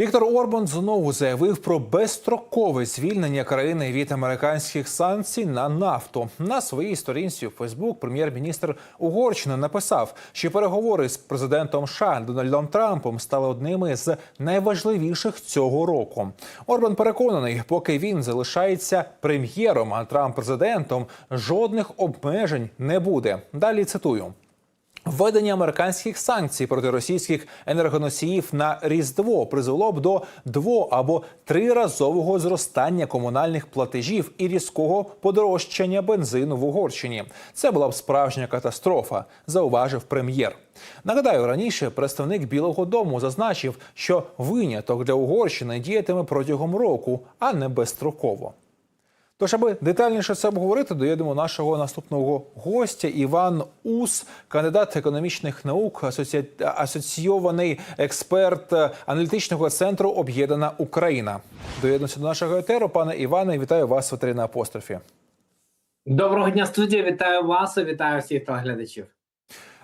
Віктор Орбан знову заявив про безстрокове звільнення країни від американських санкцій на нафту. На своїй сторінці у Фейсбук прем'єр-міністр Угорщини написав, що переговори з президентом США Дональдом Трампом стали одними з найважливіших цього року. Орбан переконаний, поки він залишається прем'єром, а Трамп президентом, жодних обмежень не буде. Далі цитую. Введення американських санкцій проти російських енергоносіїв на різдво призвело б до дво або триразового зростання комунальних платежів і різкого подорожчання бензину в Угорщині. Це була б справжня катастрофа, зауважив прем'єр. Нагадаю, раніше представник Білого Дому зазначив, що виняток для Угорщини діятиме протягом року, а не безстроково. Тож, аби детальніше це обговорити, доїдемо нашого наступного гостя Іван Ус, кандидат економічних наук, асоці... асоційований експерт аналітичного центру Об'єднана Україна. Доєднуся до нашого етеру. Пане Іване, вітаю вас в етері на апострофі. Доброго дня, студія. Вітаю вас і вітаю всіх телеглядачів.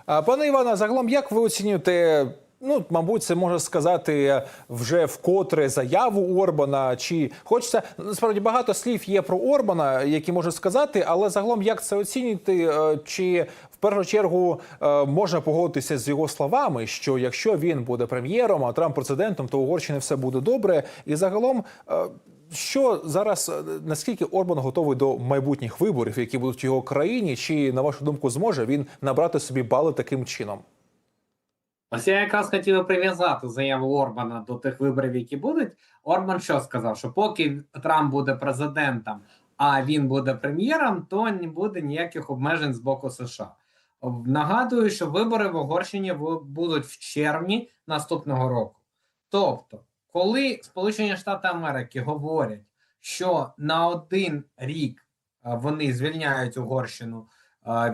А, Пане Іване, загалом, як ви оцінюєте? Ну, мабуть, це можна сказати вже вкотре заяву Орбана. Чи хочеться насправді багато слів є про Орбана, які можна сказати, але загалом як це оцінюєте? Е, Чи в першу чергу е, можна погодитися з його словами, що якщо він буде прем'єром, а Трамп президентом, то Угорщини все буде добре? І загалом, е, що зараз наскільки Орбан готовий до майбутніх виборів, які будуть в його країні? Чи на вашу думку зможе він набрати собі бали таким чином? Ось я якраз хотів прив'язати заяву Орбана до тих виборів, які будуть. Орбан що сказав? Що поки Трамп буде президентом, а він буде прем'єром, то не буде ніяких обмежень з боку США. Нагадую, що вибори в Угорщині будуть в червні наступного року. Тобто, коли Сполучені Штати Америки говорять, що на один рік е, вони звільняють Угорщину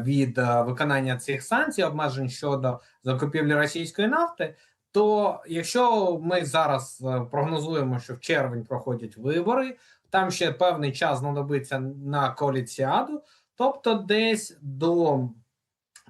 від виконання цих санкцій, обмежень щодо закупівлі російської нафти. То якщо ми зараз е, прогнозуємо, що в червень проходять вибори, там ще певний час знадобиться на коаліціаду, тобто десь до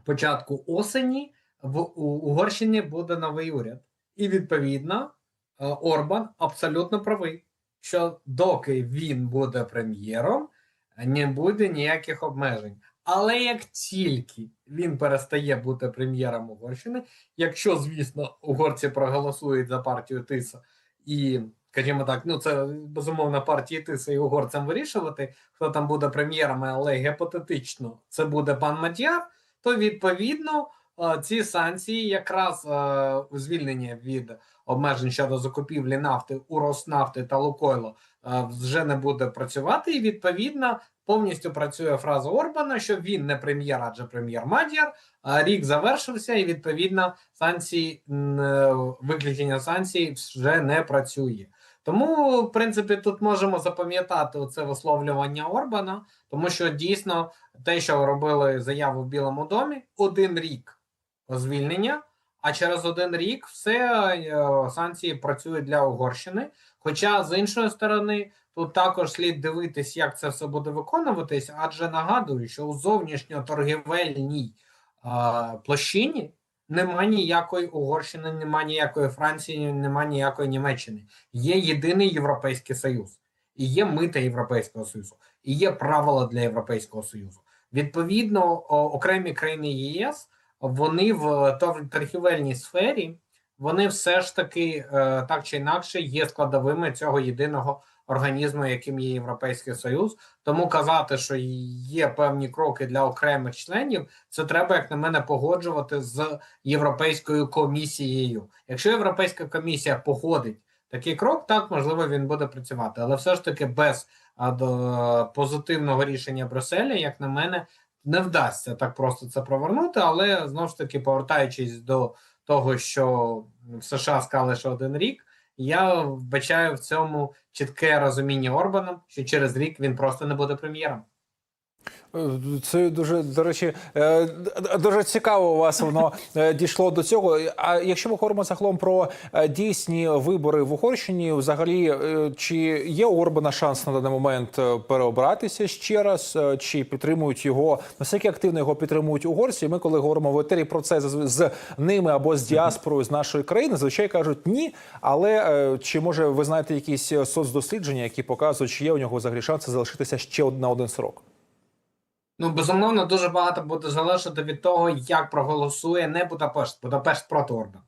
початку осені в Угорщині буде новий уряд, і відповідно е, Орбан абсолютно правий, що доки він буде прем'єром, не буде ніяких обмежень. Але як тільки він перестає бути прем'єром Угорщини, якщо, звісно, угорці проголосують за партію Тиса і, скажімо так, ну це безумовно партії Тиса і угорцям вирішувати, хто там буде прем'єром, але гіпотетично це буде пан Мадяр, то відповідно е, ці санкції, якраз е, звільнення від обмежень щодо закупівлі нафти у Роснафти та Лукойло е, вже не буде працювати, і відповідно повністю працює фраза Орбана, що він не прем'єр, адже прем'єр Мадяр. А рік завершився, і відповідно санкції е, виключення санкцій вже не працює. Тому, в принципі, тут можемо запам'ятати це висловлювання Орбана, тому що дійсно те, що робили заяву в Білому домі, один рік звільнення, а через один рік все е, санкції працюють для Угорщини. Хоча з іншої сторони, тут також слід дивитись, як це все буде виконуватись, адже нагадую, що у зовнішньоторгівельній е, площині нема ніякої Угорщини, нема ніякої Франції, нема ніякої Німеччини. Є єдиний Європейський Союз, і є мита Європейського Союзу, і є правила для Європейського Союзу. Відповідно, окремі країни ЄС вони в тор- торгівельній сфері вони все ж таки е, так чи інакше є складовими цього єдиного організму, яким є Європейський Союз. Тому казати, що є певні кроки для окремих членів, це треба, як на мене, погоджувати з Європейською комісією. Якщо Європейська комісія погодить такий крок, так можливо він буде працювати, але все ж таки без позитивного рішення Брюсселя, як на мене, не вдасться так просто це провернути. Але знову ж таки, повертаючись до того, що в США сказали, що один рік. Я вбачаю в цьому чітке розуміння Орбаном, що через рік він просто не буде прем'єром. Е, Це дуже до речі, е, дуже цікаво у вас воно е, дійшло до цього. А якщо ми говоримо загалом про дійсні вибори в Угорщині, взагалі чи є у Орбана шанс на даний момент переобратися ще раз, чи підтримують його наскільки активно його підтримують угорці? Ми, коли говоримо в етері про це з, ними або з діаспорою з нашої країни, звичайно кажуть ні. Але чи може ви знаєте якісь соцдослідження, які показують, чи є у нього взагалі шанси залишитися ще на один срок? Ну, безумовно, дуже багато буде залежати від того, як проголосує не Будапешт, Будапешт проти Орбана,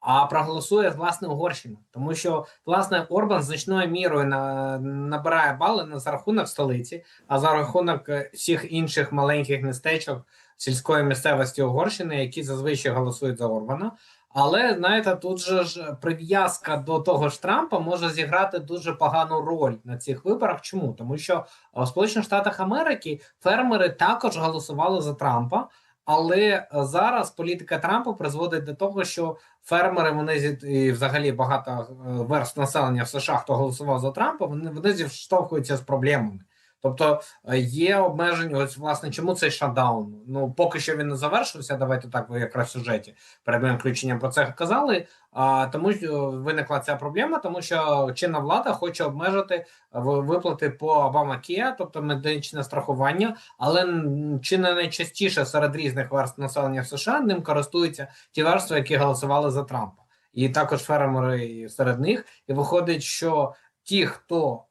а проголосує власне Угорщина. Тому що власне Орбан значною мірою на, набирає бали не за рахунок столиці, а за рахунок е, всіх інших маленьких містечок сільської місцевості Угорщини, які зазвичай голосують за Орбана. Але знаєте, тут же ж прив'язка до того ж Трампа може зіграти дуже погану роль на цих виборах. Чому? Тому що в Сполучених Штатах Америки фермери також голосували за Трампа, але е, зараз політика Трампа призводить до того, що фермери вони і взагалі багато е, верст населення в США, хто голосував за Трампа, вони вони зіштовхуються з проблемами. Тобто е, є обмеження. Ось власне чому цей шатдаун? Ну поки що він не завершився. Давайте так ви якраз в сюжеті перед моїм включенням про це казали. А тому виникла ця проблема, тому що чинна влада хоче обмежити виплати по Обамакія, тобто медичне страхування, але чи не найчастіше серед різних верств населення в США ним користуються ті верстви, які голосували за Трампа, і також фермери серед них. І виходить, що ті, хто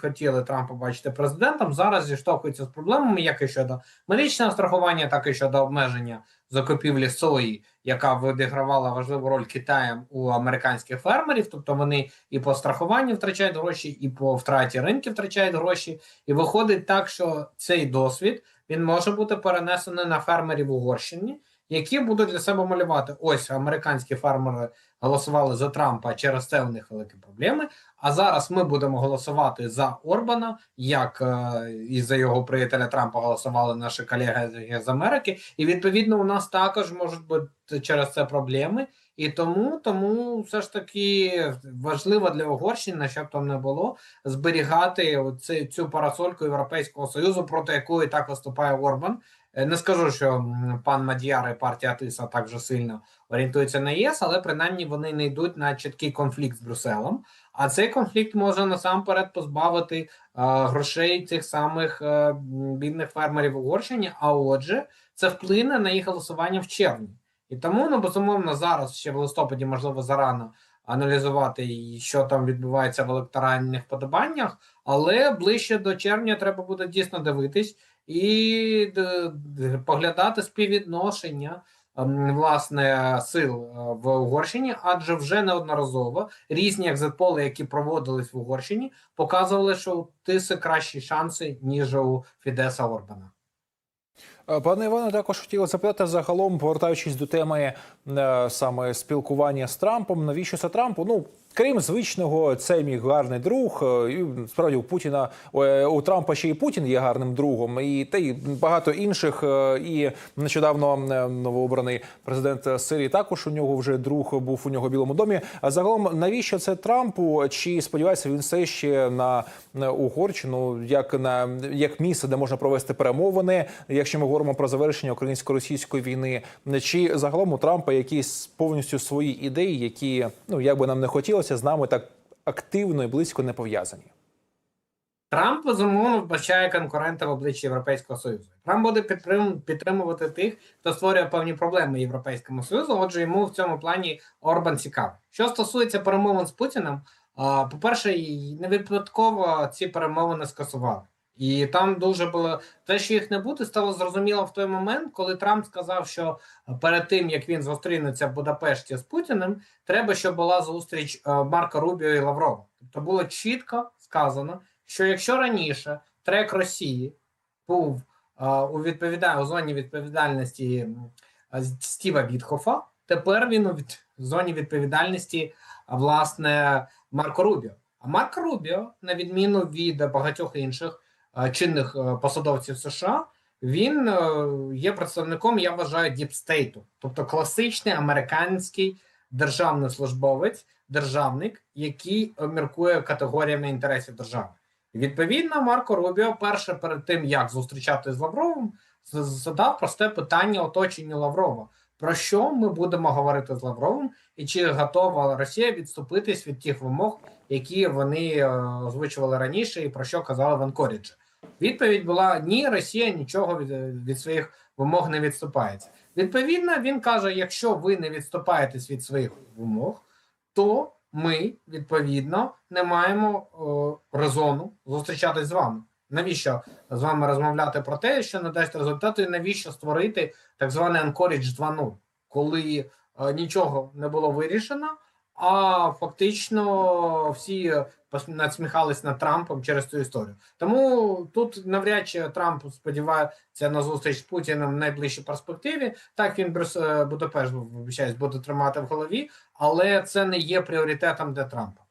хотіли Трампа бачити президентом, зараз зіштовхуються з проблемами, як і щодо медичного страхування, так і щодо обмеження закупівлі сої, яка відігравала важливу роль Китаєм у американських фермерів. Тобто вони і по страхуванню втрачають гроші, і по втраті ринків втрачають гроші. І виходить так, що цей досвід він може бути перенесений на фермерів Угорщині, які будуть для себе малювати. Ось американські фермери голосували за Трампа, через це у них великі проблеми. А зараз ми будемо голосувати за Орбана, як е, і за його приятеля Трампа голосували наші колеги з Америки. І відповідно у нас також можуть бути через це проблеми. І тому, тому все ж таки важливо для Угорщини, щоб там не було, зберігати оці, цю парасольку Європейського Союзу, проти якої так виступає Орбан. Е, Не скажу, що пан Мадіар і партія Тиса так вже сильно орієнтуються на ЄС, але принаймні вони не йдуть на чіткий конфлікт з Брюсселем. А цей конфлікт може насамперед позбавити е, грошей цих самих е, бідних фермерів в Угорщині. А отже, це вплине на їх голосування в червні. І тому, ну безумовно, зараз ще в листопаді, можливо, зарано аналізувати, що там відбувається в електоральних подобаннях, але ближче до червня треба буде дійсно дивитись і поглядати співвідношення ем, власне сил е, в Угорщині, адже вже неодноразово різні екзитполи, які проводились в Угорщині, показували, що у Тиси кращі шанси ніж у Фідеса Орбана. Е, Пане Іване, також хотіла запитати загалом, повертаючись до теми е, саме спілкування з Трампом. Навіщо це Трампу? Ну крім звичного, це мій гарний друг. е, І справді у Путіна е, у Трампа ще і Путін є гарним другом, і та й багато інших. е, І нещодавно новообраний президент Сирії також у нього вже друг був у нього в Білому домі. А загалом, навіщо це Трампу? Чи сподівається він все ще на Угорщину, як на як місце, де можна провести перемовини, якщо ми говоримо про завершення українсько-російської війни, чи загалом у Трампа якісь повністю свої ідеї, які ну як би нам не хотілося, з нами так активно і близько не пов'язані. Трамп безумовно вбачає конкурента в обличчі Європейського Союзу. Трамп буде підтрим- підтримувати тих, хто створює певні проблеми Європейському Союзу. Отже, йому в цьому плані Орбан цікавий. Що стосується перемовин з Путіним, по-перше, і не випадково ці перемовини скасували. І там дуже було те, що їх не буде, стало зрозуміло в той момент, коли Трамп сказав, що перед тим як він зустрінеться в Будапешті з Путіним, треба, щоб була зустріч е, Марка Рубіо і Лаврова. Тобто було чітко сказано, що якщо раніше трек Росії був е, у відповіда... у зоні відповідальності е, Стіва Вітхофа, тепер він у зоні відповідальності власне Марко Рубіо. А Марко Рубіо, на відміну від багатьох інших чинних е, посадовців США, він е, є представником, я вважаю, діпстейту, тобто класичний американський державний службовець, державник, який е, міркує категоріями інтересів держави. І відповідно, Марко Рубіо перше перед тим, як зустрічати з Лавровим, задав просте питання оточенню Лаврова. Про що ми будемо говорити з Лавровим, і чи готова Росія відступитись від тих вимог, які вони е, озвучували раніше, і про що казали в Анкоріджі? Відповідь була: ні, Росія нічого від, від своїх вимог не відступається. Відповідно, він каже: якщо ви не відступаєтесь від своїх вимог, то ми відповідно не маємо е, резону зустрічатись з вами. Навіщо з вами розмовляти про те, що не дасть результату, і навіщо створити так званий Anchorage 2.0, коли е, нічого не було вирішено, а фактично всі пос- надсміхались над Трампом через цю історію. Тому тут навряд чи Трамп сподівається на зустріч з Путіним в найближчій перспективі. Так він е, Будапешт вибачаюсь, буде тримати в голові, але це не є пріоритетом для Трампа.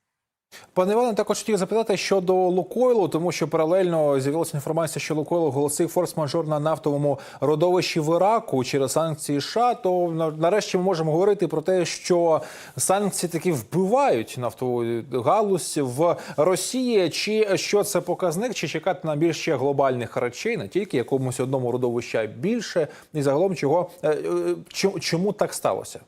Пане Іване, також хотів запитати щодо Лукойлу, тому що паралельно з'явилася інформація, що Лукойл оголосив форс-мажор на нафтовому родовищі в Іраку через санкції США. То на- нарешті ми можемо говорити про те, що санкції таки вбивають нафтову галузь в Росії. Чи що це показник, чи чекати на більш ще глобальних речей, не тільки якомусь одному родовища більше, і загалом чого е, е, чому так сталося?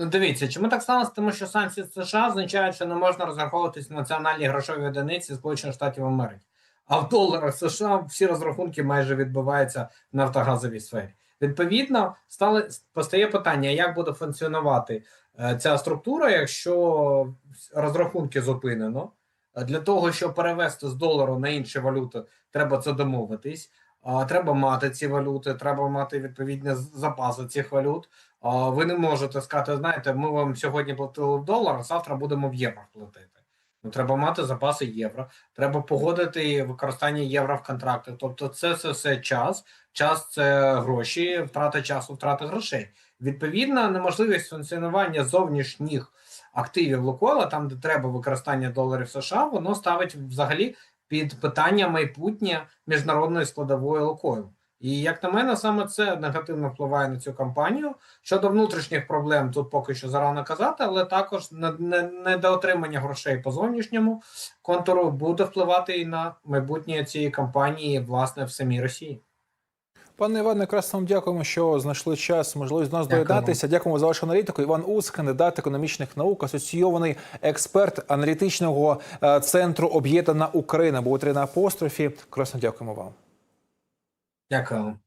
Ну, дивіться, чому так сталося? Тому що санкції США означають, що не можна розраховуватись на національні грошові одиниці Сполучених Штатів Америки. А в доларах США всі розрахунки майже відбуваються в нафтогазовій сфері. Відповідно, стали постає питання, як буде функціонувати е, ця структура, якщо розрахунки зупинено. Для того, щоб перевести з долару на інші валюти, треба це домовитись. А, Треба мати ці валюти, треба мати відповідні запаси цих валют. Ви не можете сказати, знаєте, ми вам сьогодні платили в доларах, завтра будемо в євро платити. Ну, треба мати запаси євро, треба погодити використання євро в контрактах. Тобто, це, це все час. Час це гроші, втрата часу, втрата грошей. Відповідно, неможливість функціонування зовнішніх активів Лукойла, там, де треба використання доларів США, воно ставить взагалі під питання майбутнє міжнародної складової Лукою. І як на мене, саме це негативно впливає на цю кампанію. Щодо внутрішніх проблем, тут поки що зарано казати, але також не- не- недоотримання грошей по зовнішньому контуру буде впливати і на майбутнє цієї кампанії, власне, в самій Росії. Пане Іване, якраз вам дякуємо, що знайшли час, можливість до нас дякуємо. доєднатися. Дякуємо за вашу аналітику. Іван Ус, кандидат економічних наук, асоційований експерт аналітичного е, центру Об'єднана Україна. Був три на апострофі. Красно дякуємо вам. Дякую.